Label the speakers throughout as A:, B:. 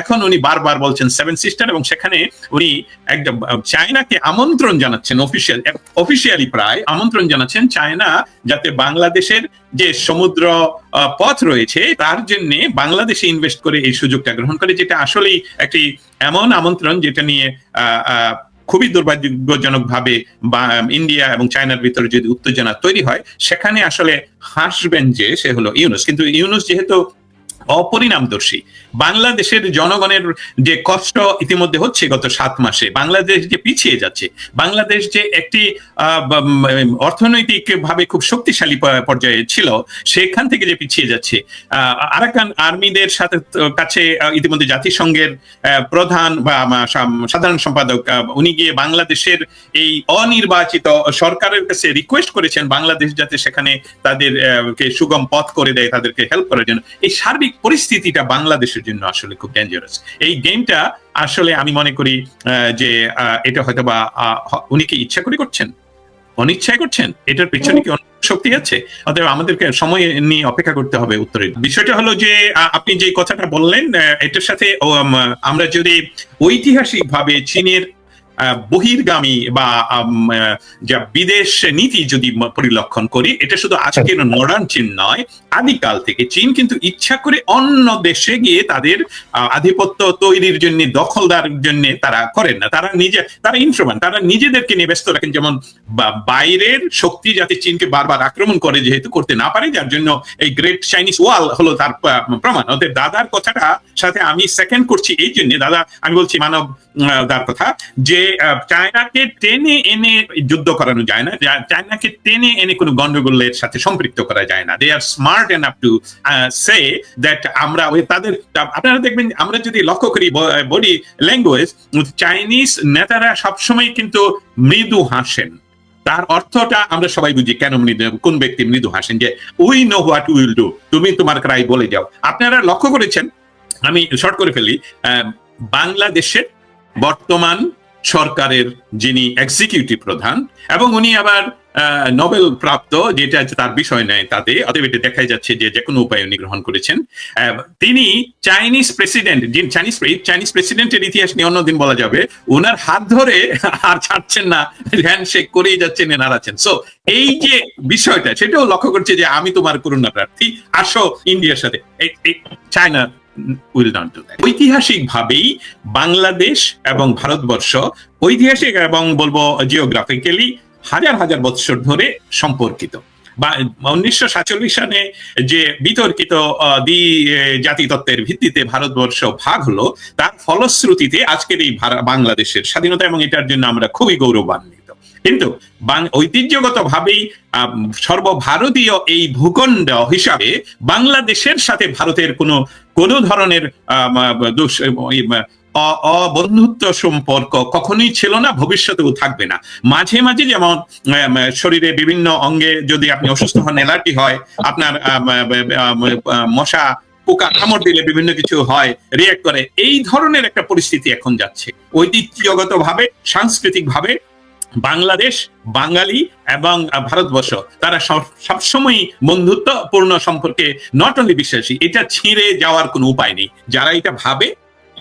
A: এখন উনি বারবার বলছেন সেভেন সিস্টার এবং সেখানে উনি একদম চায়নাকে আমন্ত্রণ জানাচ্ছেন অফিসিয়াল অফিসিয়ালি প্রায় আমন্ত্রণ জানাচ্ছেন চায়না যাতে বাংলাদেশের যে সমুদ্র পথ রয়েছে তার জন্য বাংলাদেশে ইনভেস্ট করে এই সুযোগটা গ্রহণ করে, যেটা আসলেই একটি এমন আমন্ত্রণ যেটা নিয়ে খুবই দুর্ভাগ্যজনক ভাবে ইন্ডিয়া এবং চায়নার ভিতরে যদি উত্তেজনা তৈরি হয়, সেখানে আসলে হাসবেন যে সে হলো ইউনুস। কিন্তু ইউনুস যেহেতু অপরিণামদর্শী। বাংলাদেশের জনগণের যে কষ্ট ইতিমধ্যে হচ্ছে গত সাত মাসে বাংলাদেশ যে পিছিয়ে যাচ্ছে বাংলাদেশ যে একটি অর্থনৈতিক ভাবে খুব শক্তিশালী পর্যায়ে ছিল সেখান থেকে যে পিছিয়ে যাচ্ছে আরাকান আর্মিদের সাথে কাছে ইতিমধ্যে জাতিসংঘের প্রধান বা সাধারণ সম্পাদক উনি গিয়ে বাংলাদেশের এই অনির্বাচিত সরকারের কাছে রিকোয়েস্ট করেছেন বাংলাদেশ যাতে সেখানে তাদের আহ, কে সুগম পথ করে দেয় তাদেরকে হেল্প করার জন্য। এই সার্বিক পরিস্থিতিটা বাংলাদেশের জন্য আসলে খুব ডেঞ্জারাস এই গেমটা আসলে আমি মনে করি যে এটা হয়তো বা উনি কি ইচ্ছা করে করছেন? অনিচ্ছায় করছেন? এটার পেছনে কি শক্তি আছে? অতএব আমাদেরকে সময় নিয়ে অপেক্ষা করতে হবে উত্তরের। বিষয়টা হলো যে আপনি যে কথাটা বললেন এটার সাথে আমরা যদি ঐতিহাসিক ভাবে চীনের বহির্গামী বা যা বিদেশ নীতি যদি পরিলক্ষণ করি এটা শুধু আজকের মডার্ন চীন নয় আদিকাল থেকে চীন কিন্তু ইচ্ছা করে অন্য দেশে গিয়ে তাদের আধিপত্য তৈরির জন্য দখলদার জন্য তারা করেন না। তারা নিজে তারা ইনফ্রমান তারা নিজেদেরকে নিয়ে ব্যস্ত রাখেন। যেমন বা- বাইরের শক্তি যাতে চীনকে বারবার আক্রমণ করে যেহেতু করতে না পারে যার জন্য এই গ্রেট চাইনিজ ওয়াল হলো তার প্রমাণ। ওদের দাদার কথাটা সাথে আমি সেকেন্ড করছি এই জন্য। দাদা আমি বলছি মানব দার কথা যে চায়নাকে টেনে এনে যুদ্ধ করানো যায় না। চায়নাকে টেনে এনে কোনো গন্ডগোলের সাথে সম্পৃক্ত করা যায় না। They are smart to say that আমরা ওই তাদের, আপনারা দেখবেন আমরা যদি লক্ষ্য করি বডি ল্যাঙ্গুয়েজ চাইনিজ নেতারা সবসময় কিন্তু মৃদু হাসেন। তার অর্থটা আমরা সবাই বুঝি, কেন মৃদু, কোন ব্যক্তি মৃদু হাসেন যে we know what will do তুমি তোমার ক্রাই বলে যাও। আপনারা লক্ষ্য করেছেন, আমি শর্ট করে ফেলি বাংলাদেশের বর্তমান সরকারের যিনি এক্সিকিউটিভ প্রধান, এবং উনি আবার নোবেল প্রাপ্ত, যেটা তার বিষয় নেয় তাতে, অতএব এটা দেখাই যাচ্ছে যে যে কোনো উপায় উনি গ্রহণ করেছেন। তিনি চাইনিজ প্রেসিডেন্ট চাইনিজ চাইনিজ প্রেসিডেন্টের ইতিহাস নিয়ে অন্যদিন বলা যাবে ওনার হাত ধরে আর ছাড়ছেন না হ্যান্ডশেক করেই যাচ্ছেন নাড়াচ্ছেন সো এই যে বিষয়টা, সেটাও লক্ষ্য করছে যে আমি তোমার করুণা প্রার্থী, আসো ইন্ডিয়ার সাথে। China will not do that. ঐতিহাসিক ভাবেই বাংলাদেশ এবং ভারতবর্ষ ঐতিহাসিক এবং বলব জিওগ্রাফিক্যালি হাজার হাজার বৎসর ধরে সম্পর্কিত। বা উনিশশো সাতচল্লিশ সালে যে বিতর্কিত দ্বি জাতিতত্ত্বের ভিত্তিতে ভারতবর্ষ ভাগ হলো, তার ফলশ্রুতিতে আজকের এই বাংলাদেশের স্বাধীনতা এবং এটার জন্য আমরা খুবই গৌরবান্বিত। কিন্তু ঐতিহ্যগত ভাবেই সর্বভারতীয় এই ভূখণ্ড হিসাবে বাংলাদেশের সাথে ভারতের কোনো কোনো ধরনের অবন্ধুত্ব সম্পর্ক কখনোই ছিল না, ভবিষ্যতেও থাকবে না। মাঝে মাঝে যেমন শরীরে বিভিন্ন অঙ্গে যদি আপনি অসুস্থ হন, অ্যালার্জি হয়, আপনার মশা, পোকা কামড় দিলে বিভিন্ন কিছু হয় রিয়েক্ট করে, এই ধরনের একটা পরিস্থিতি এখন যাচ্ছে। ঐতিহ্যগত ভাবে সাংস্কৃতিক ভাবে বাংলাদেশ, বাঙালি এবং ভারতবর্ষ, তারা সব- সবসময় বন্ধুত্বপূর্ণ সম্পর্কে নট অনলি বিশ্বাসী, এটা ছিঁড়ে যাওয়ার কোনো উপায় নেই। যারা এটা ভাবে,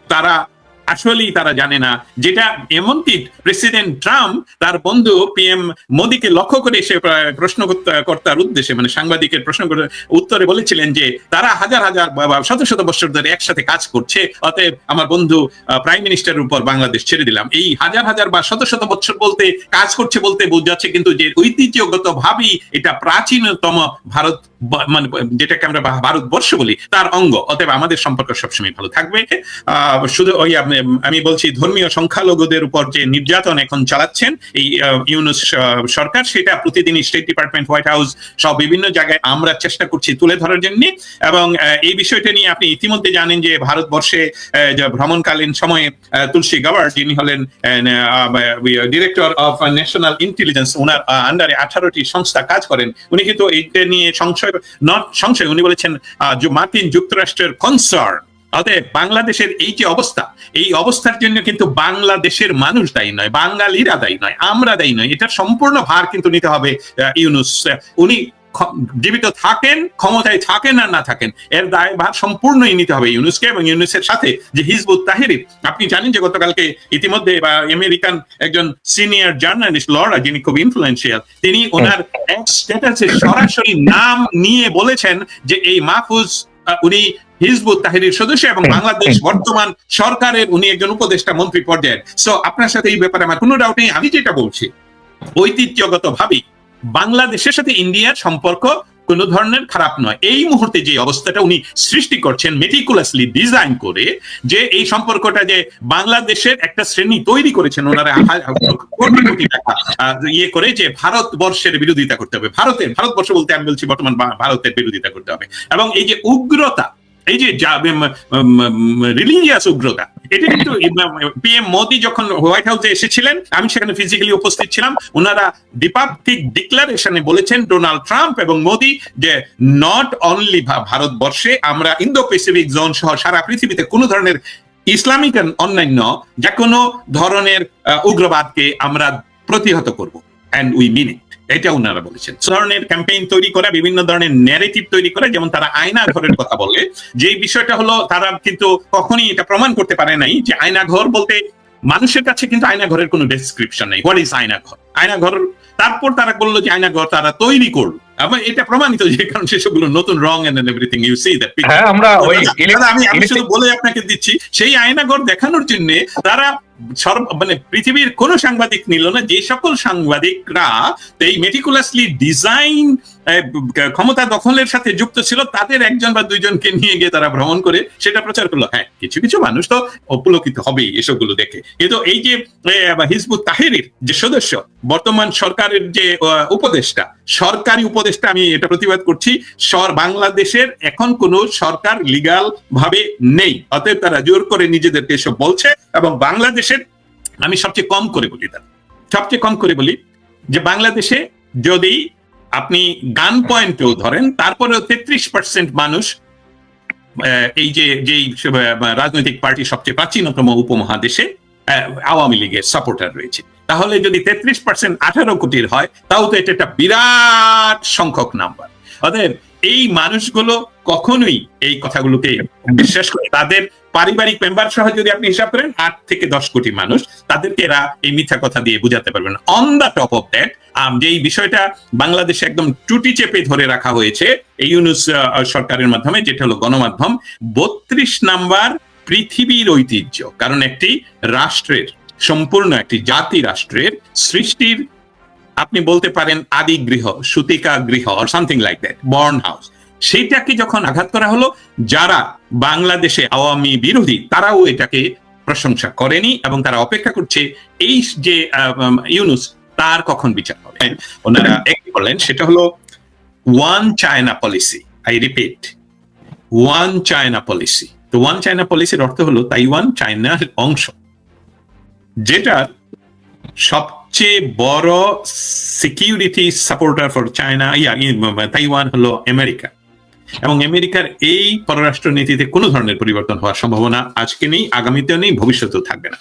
A: তারা আসলেই তারা জানে না। যেটা এমনকি প্রেসিডেন্ট ট্রাম্প তার বন্ধু পিএম মোদীকে লক্ষ্য করে সে প্রশ্ন কর্তার উদ্দেশ্যে মানে সাংবাদিকের প্রশ্ন উত্তরে বলেছিলেন যে তারা হাজার হাজার শত শত বছর ধরে একসাথে কাজ করছে অতএব আমার বন্ধু প্রাইম মিনিস্টারের উপর বাংলাদেশ ছেড়ে দিলাম। এই হাজার হাজার বা শত শত বছর বলতে কাজ করছে বলতে বোঝাচ্ছে কিন্তু যে ঐতিহ্যগত ভাবেই এটা প্রাচীনতম ভারত মানে যেটাকে আমরা ভারতবর্ষ বলি তার অঙ্গ। অতএব আমাদের সম্পর্ক সবসময় ভালো থাকবে। আহ, শুধু ওই আপনি- আমি বলছি, ধর্মীয় সংখ্যালঘুদের উপর যে নির্যাতন এখন চালাচ্ছেন, এই ইউনুস সরকার, সেটা প্রতিদিন স্টেট ডিপার্টমেন্ট হোয়াইট হাউস সব বিভিন্ন জায়গায় আমরা চেষ্টা করছি তুলে ধরার জন্য। এবং এই বিষয়টা নিয়ে আপনি ইতিমধ্যে জানেন যে ভারতবর্ষে ভ্রমণকালীন সময়ে তুলসী গাওয়ার যিনি হলেন ডিরেক্টর অফ ন্যাশনাল ইন্টেলিজেন্স ওনার আন্ডারে আঠারোটি সংস্থা কাজ করেন। উনি কিন্তু এইটা নিয়ে সংশয়, নট সংশয়, উনি বলেছেন মার্কিন যুক্তরাষ্ট্রের কনসার্ন অতএব বাংলাদেশের এই যে অবস্থা এই অবস্থার জন্য কিন্তু বাংলাদেশের মানুষ দায়ী নয় বাঙালিরা দায়ী নয় আমরা দায়ী নয়। এটার সম্পূর্ণ ভার কিন্তু নিতে হবে ইউনুস। উনি জীবিত থাকেন ক্ষমতায় থাকেন আর না থাকেন এর দায়ভার সম্পূর্ণই নিতে হবে ইউনুসকে এবং ইউনুসের সাথে যে হিজবুত তাহিরি আপনি জানেন যে গতকালকে ইতিমধ্যে বা আমেরিকান একজন সিনিয়র জার্নালিস্ট লরা যিনি খুব ইনফ্লুয়েন্সিয়াল তিনি ওনার স্ট্যাটাসে সরাসরি নাম নিয়ে বলেছেন যে এই মাহফুজ উনি হিজবুত তাহিরির সদস্য এবং বাংলাদেশ বর্তমান সরকারের উনি একজন উপদেষ্টা মন্ত্রী পর্যায়ের। সো আপনার সাথে এই ব্যাপারে আমার কোনো ডাউট নেই। আমি যেটা বলছি ঐতিহ্যগত ভাবে বাংলাদেশের সাথে ইন্ডিয়ার সম্পর্ক কোন ধরনের খারাপ নয়। এই মুহূর্তে যে অবস্থাটা উনি সৃষ্টি করছেন মেটিকুলাসলি ডিজাইন করে, যে এই সম্পর্কটা যে বাংলাদেশের একটা শ্রেণি তৈরি করেছেন, ওনারা ইয়ে করে যে ভারতবর্ষের বিরোধিতা করতে হবে। ভারতের, ভারতবর্ষ বলতে আমি বলছি বর্তমান ভারতের বিরোধিতা করতে হবে। এবং এই যে উগ্রতা, এই যে রিলিজিয়াস উগ্রতা এটা কিন্তু পিএম মোদি যখন হোয়াইট হাউসে এসেছিলেন, আমি সেখানে ফিজিক্যালি উপস্থিত ছিলাম। ওনারা ডিক্লারেশনে বলেছেন ডোনাল্ড ট্রাম্প এবং মোদি যে নট অনলি ভারতবর্ষে, আমরা ইন্দো প্যাসিফিক জোন সহ সারা পৃথিবীতে কোনো ধরনের ইসলামিক অন্যান্য যে কোনো ধরনের উগ্রবাদকে আমরা প্রতিহত করব। অ্যান্ড উই মিন ইট এটা ওনারা বলেছেন। ধরনের ক্যাম্পেইন তৈরি করা বিভিন্ন ধরনের ন্যারেটিভ তৈরি করা যেমন তারা আয়না ঘরের কথা বলে যে বিষয়টা হলো তারা কিন্তু কখনই এটা প্রমাণ করতে পারে নাই যে আয়না ঘর বলতে মানুষের কাছে কিন্তু আয়না ঘরের কোনো ডেসক্রিপশন নেই। হোয়াট ইজ আয়না ঘর আয়না ঘর তারপর তারা বলল যে আয়না ঘর তারা তৈরি করল এবং এটা প্রমাণিত যে কারণ সেসবগুলো নতুন রং and everything you see that
B: আমরা ওই
A: আমি আমি শুধু বলে আপনাকে দিচ্ছি সেই আয়নাঘর দেখানোর জন্য তারা সর্ব মানে পৃথিবীর কোন সাংবাদিক নিল না যে সকল সাংবাদিকরা এই মেটিকুলাসলি ডিজাইন ক্ষমতা দখলের সাথে যুক্ত ছিল, তাদের একজন বা দুইজনকে নিয়ে গিয়ে তারা ভ্রমণ করে সেটা প্রচার করল। হ্যাঁ কিছু কিছু মানুষ তো অপুলকিত হবেই এসবগুলো দেখে। কিন্তু এই যে হিজবুত তাহেরির যে সদস্য, বর্তমান সরকারের যে উপদেষ্টা, সরকারি উপদেষ্টা, আমি এটা প্রতিবাদ করছি, সর বাংলাদেশের এখন কোনো সরকার লিগাল ভাবে নেই। অতএব তারা জোর করে নিজেদেরকে এসব বলছে এবং বাংলাদেশের, আমি সবচেয়ে কম করে বলি তার সবচেয়ে কম করে বলি যে বাংলাদেশে যদি আপনি গান পয়েন্টেও ধরেন, তারপরেও তেত্রিশ পার্সেন্ট মানুষ এই যে, যেই রাজনৈতিক পার্টি সবচেয়ে প্রাচীনতম উপমহাদেশে আওয়ামী লীগের সাপোর্টার রয়েছে। তাহলে যদি তেত্রিশ পার্সেন্ট আঠারো কোটির হয়, তাও তো এটা একটা বিরাট সংখ্যক নাম্বার অতএব এই মানুষগুলো কখনোই এই কথাগুলোকে বিশ্বাস করে তাদের পারিবারিক মেম্বার সহ যদি আপনি হিসাব করেন, আট থেকে দশ কোটি মানুষ, তাদেরকে এরা এই মিথ্যা কথা দিয়ে বুঝাতে পারবেন on the top of that যে এই বিষয়টা বাংলাদেশে একদম টুটি চেপে ধরে রাখা হয়েছে, এই ইউনুস সরকারের মাধ্যমে, যেটা হলো গণমাধ্যম, বত্রিশ নাম্বার পৃথিবীর ঐতিহ্য। কারণ একটি রাষ্ট্রের, সম্পূর্ণ একটি জাতি রাষ্ট্রের সৃষ্টির আপনি বলতে পারেন আদি গৃহ, সুতিকা গৃহ or something like that born house সেইটাকে যখন আঘাত করা হলো, যারা বাংলাদেশে আওয়ামী বিরোধী, তারাও এটাকে প্রশংসা করেনি এবং তারা অপেক্ষা করছে এই যে ইউনুস, তার কখন বিচার হবে। ওনারা একটি বললেন সেটা হলো one China policy I repeat one China policy তো ওয়ান চায়না পলিসির অর্থ হলো তাইওয়ান, চায়নার অংশ। যেটার সবচেয়ে বড় security supporter for China yeah Taiwan হলো আমেরিকা এবং আমেরিকার এই পররাষ্ট্র নীতিতে কোনো ধরনের পরিবর্তন হওয়ার সম্ভাবনা আজকে নেই, আগামীতেও নেই, ভবিষ্যতেও থাকবে না।